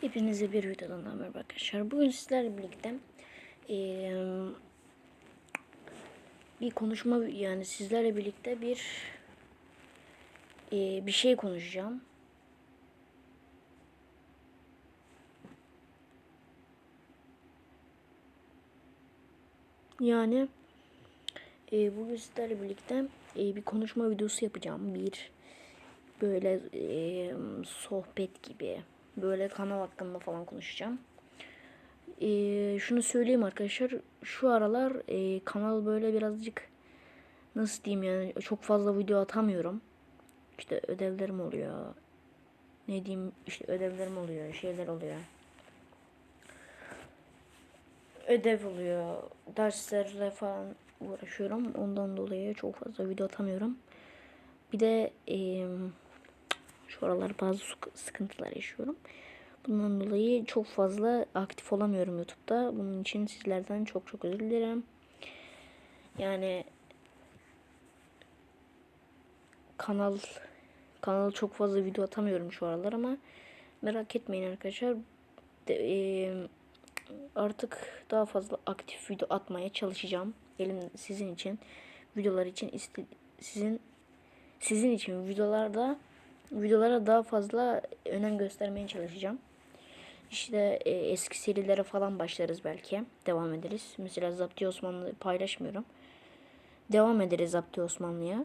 Hepinize bir videodan daha merhaba arkadaşlar. Bugün sizlerle birlikte eee, bir konuşma yani sizlerle birlikte bir eee, bir şey konuşacağım. Yani eee, bugün sizlerle birlikte eee, bir konuşma videosu yapacağım. Bir böyle eee, sohbet gibi böyle kanal hakkında falan konuşacağım. Eee, şunu söyleyeyim arkadaşlar şu aralar eee, kanal böyle birazcık nasıl diyeyim yani çok fazla video atamıyorum. İşte ödevlerim oluyor. Ne diyeyim işte ödevlerim oluyor, şeyler oluyor. Ödev oluyor, derslerle falan uğraşıyorum. Ondan dolayı çok fazla video atamıyorum. Bir de eee şu aralar bazı sık- sıkıntılar yaşıyorum. Bundan dolayı çok fazla aktif olamıyorum YouTube'da. Bunun için sizlerden çok çok özür dilerim. Yani kanal kanal çok fazla video atamıyorum şu aralar ama merak etmeyin arkadaşlar. De, eee, artık daha fazla aktif video atmaya çalışacağım. Elim sizin için videolar için sizin sizin için videolarda videolara daha fazla önem göstermeye çalışacağım. İşte e, eski serilere falan başlarız belki. Devam ederiz. Mesela Zapti Osmanlı paylaşmıyorum. Devam ederiz Zapti Osmanlı'ya.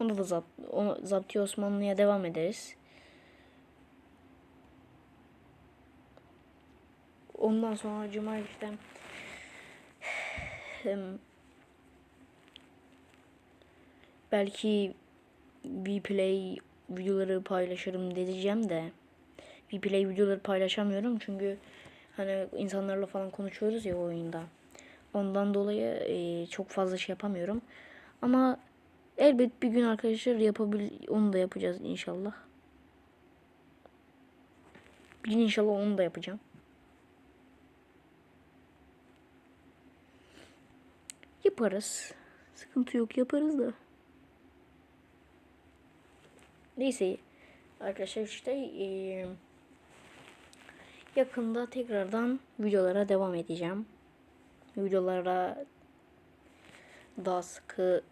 Onu da Zap, onu, Zapti Osmanlı'ya devam ederiz. Ondan sonra Cuma işte belki Vplay videoları paylaşırım diyeceğim de Vplay videoları paylaşamıyorum çünkü hani insanlarla falan konuşuyoruz ya oyunda. Ondan dolayı e, çok fazla şey yapamıyorum. Ama elbet bir gün arkadaşlar yapabil onu da yapacağız inşallah. Bir gün inşallah onu da yapacağım. Yaparız. Sıkıntı yok yaparız da. Neyse arkadaşlar işte eee, yakında tekrardan videolara devam edeceğim. Videolara daha sıkı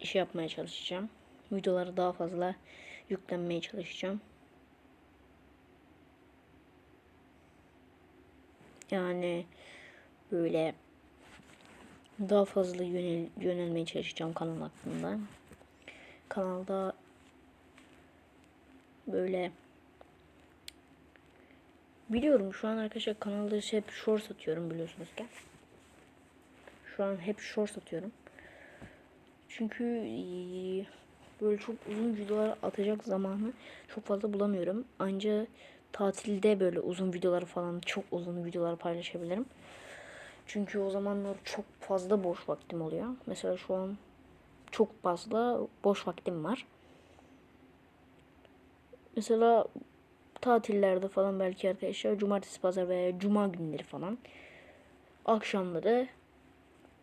iş yapmaya çalışacağım. Videoları daha fazla yüklenmeye çalışacağım. Yani böyle daha fazla yönel, yönelmeye çalışacağım kanal hakkında. Kanalda böyle biliyorum şu an arkadaşlar kanalda hep short atıyorum biliyorsunuz ki. Şu an hep short atıyorum. Çünkü eee, böyle çok uzun videolar atacak zamanı çok fazla bulamıyorum. Anca tatilde böyle uzun videolar falan çok uzun videolar paylaşabilirim. Çünkü o zamanlar çok fazla boş vaktim oluyor. Mesela şu an çok fazla boş vaktim var. Mesela tatillerde falan belki arkadaşlar cumartesi pazar veya cuma günleri falan akşamları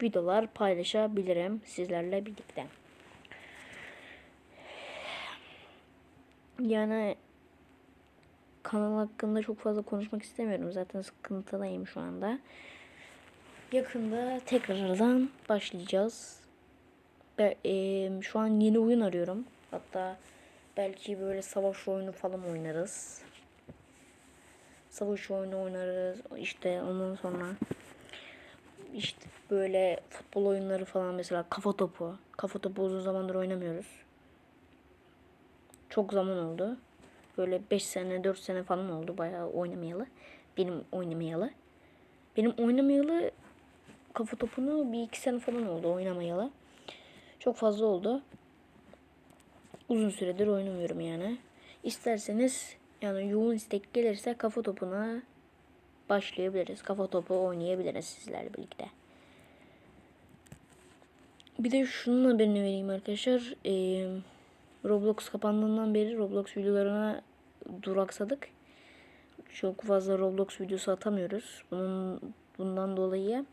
videolar paylaşabilirim sizlerle birlikte. Yani kanal hakkında çok fazla konuşmak istemiyorum. Zaten sıkıntıdayım şu anda. Yakında tekrardan başlayacağız. Be, eee, şu an yeni oyun arıyorum. Hatta belki böyle savaş oyunu falan oynarız. Savaş oyunu oynarız. İşte ondan sonra işte böyle futbol oyunları falan mesela kafa topu. Kafa topu uzun zamandır oynamıyoruz. Çok zaman oldu. Böyle 5 sene 4 sene falan oldu bayağı oynamayalı. Benim oynamayalı. Benim oynamayalı kafa topunu bir iki sene falan oldu oynamayalı. Çok fazla oldu. Uzun süredir oynamıyorum yani. İsterseniz yani yoğun istek gelirse kafa topuna başlayabiliriz. Kafa topu oynayabiliriz sizlerle birlikte. Bir de şunun haberini vereyim arkadaşlar. Ee, Roblox kapandığından beri Roblox videolarına duraksadık. Çok fazla Roblox videosu atamıyoruz. Bunun bundan dolayı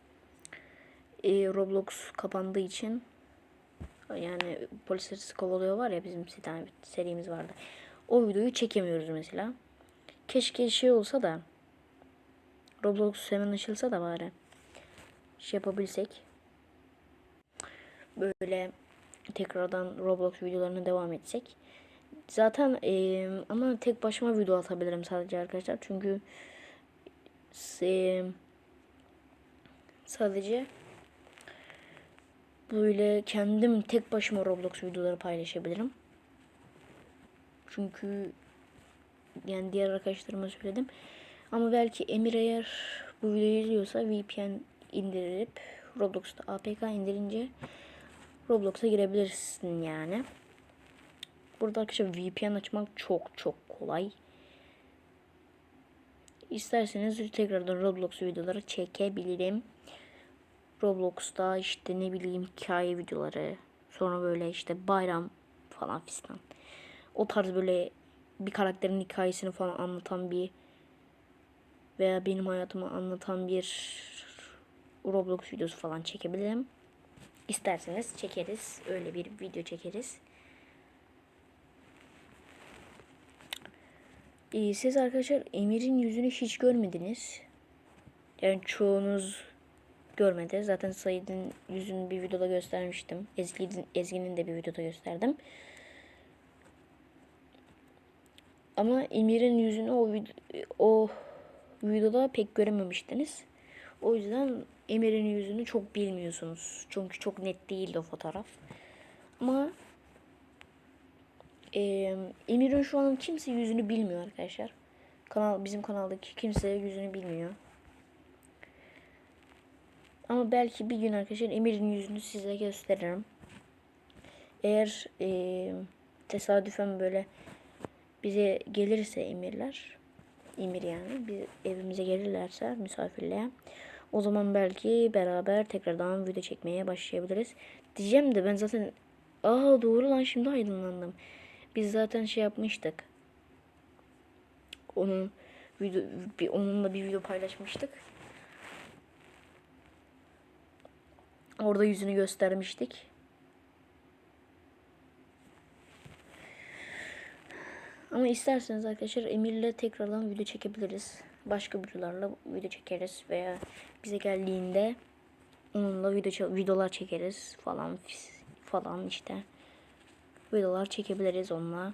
e, Roblox kapandığı için yani polisleri kovalıyor var ya bizim bir serimiz vardı. O videoyu çekemiyoruz mesela. Keşke şey olsa da Roblox hemen açılsa da bari şey yapabilsek. Böyle tekrardan Roblox videolarına devam etsek. Zaten eee, ama tek başıma video atabilirim sadece arkadaşlar. Çünkü eee, sadece böyle kendim tek başıma Roblox videoları paylaşabilirim. Çünkü yani diğer arkadaşlarıma söyledim. Ama belki Emir eğer bu videoyu izliyorsa VPN indirip Roblox'ta APK indirince Roblox'a girebilirsin yani. Burada arkadaşlar VPN açmak çok çok kolay. İsterseniz tekrardan Roblox videoları çekebilirim. Roblox'ta işte ne bileyim hikaye videoları, sonra böyle işte bayram falan fistan. O tarz böyle bir karakterin hikayesini falan anlatan bir veya benim hayatımı anlatan bir Roblox videosu falan çekebilirim. İsterseniz çekeriz. Öyle bir video çekeriz. Ee, siz arkadaşlar Emir'in yüzünü hiç görmediniz. Yani çoğunuz görmedi. Zaten Said'in yüzünü bir videoda göstermiştim. Ezgi'nin, Ezgi'nin de bir videoda gösterdim. Ama Emir'in yüzünü o, o videoda pek görememiştiniz. O yüzden Emir'in yüzünü çok bilmiyorsunuz. Çünkü çok net değildi o fotoğraf. Ama eee Emir'in şu an kimse yüzünü bilmiyor arkadaşlar. Kanal bizim kanaldaki kimse yüzünü bilmiyor. Ama belki bir gün arkadaşlar Emir'in yüzünü size gösteririm. Eğer eee, tesadüfen böyle bize gelirse Emirler, Emir yani bir evimize gelirlerse misafirliğe o zaman belki beraber tekrardan video çekmeye başlayabiliriz. Diyeceğim de ben zaten aa doğru lan şimdi aydınlandım. Biz zaten şey yapmıştık. Onun video bir onunla bir video paylaşmıştık. Orada yüzünü göstermiştik. Ama isterseniz arkadaşlar Emir'le tekrardan video çekebiliriz. Başka videolarla video çekeriz veya bize geldiğinde onunla video videolar çekeriz falan falan işte. Videolar çekebiliriz onunla.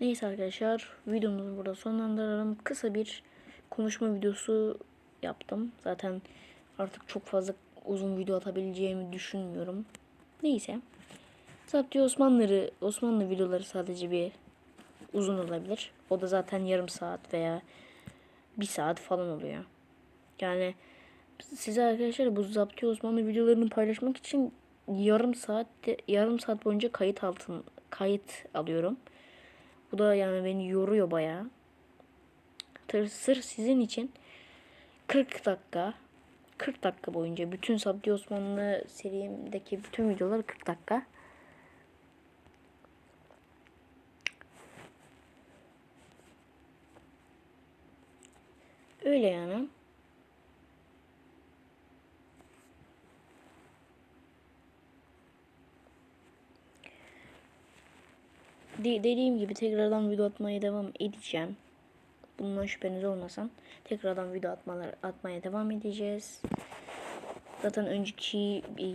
Neyse arkadaşlar videomuzu burada sonlandıralım. Kısa bir konuşma videosu yaptım. Zaten artık çok fazla uzun video atabileceğimi düşünmüyorum. Neyse. Sadece Osmanlıları, Osmanlı videoları sadece bir uzun olabilir. O da zaten yarım saat veya bir saat falan oluyor. Yani size arkadaşlar bu Zapti Osmanlı videolarını paylaşmak için yarım saat yarım saat boyunca kayıt altın kayıt alıyorum. Bu da yani beni yoruyor bayağı. Tır- sizin için 40 dakika 40 dakika boyunca bütün Sabri Osmanlı serimdeki bütün videolar 40 dakika. Öyle yani. De- dediğim gibi tekrardan video atmaya devam edeceğim. Bundan şüpheniz olmasın. Tekrardan video atmalar atmaya devam edeceğiz. Zaten önceki e,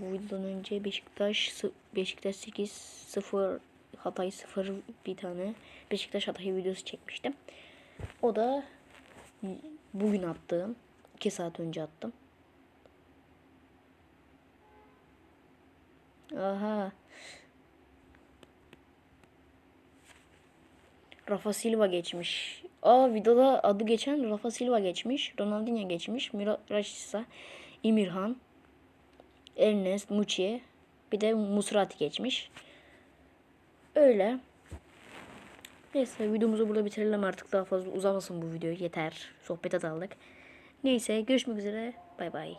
bu videodan önce Beşiktaş Beşiktaş 8 0 Hatay 0 bir tane Beşiktaş Hatay videosu çekmiştim. O da bugün attığım 2 saat önce attım. Aha. Rafa Silva geçmiş. Aa videoda adı geçen Rafa Silva geçmiş. Ronaldinho geçmiş. Miraç ise İmirhan. Ernest Muçi. Bir de Musrati geçmiş. Öyle. Neyse videomuzu burada bitirelim artık daha fazla uzamasın bu video. Yeter. Sohbete daldık. Neyse görüşmek üzere. Bay bay.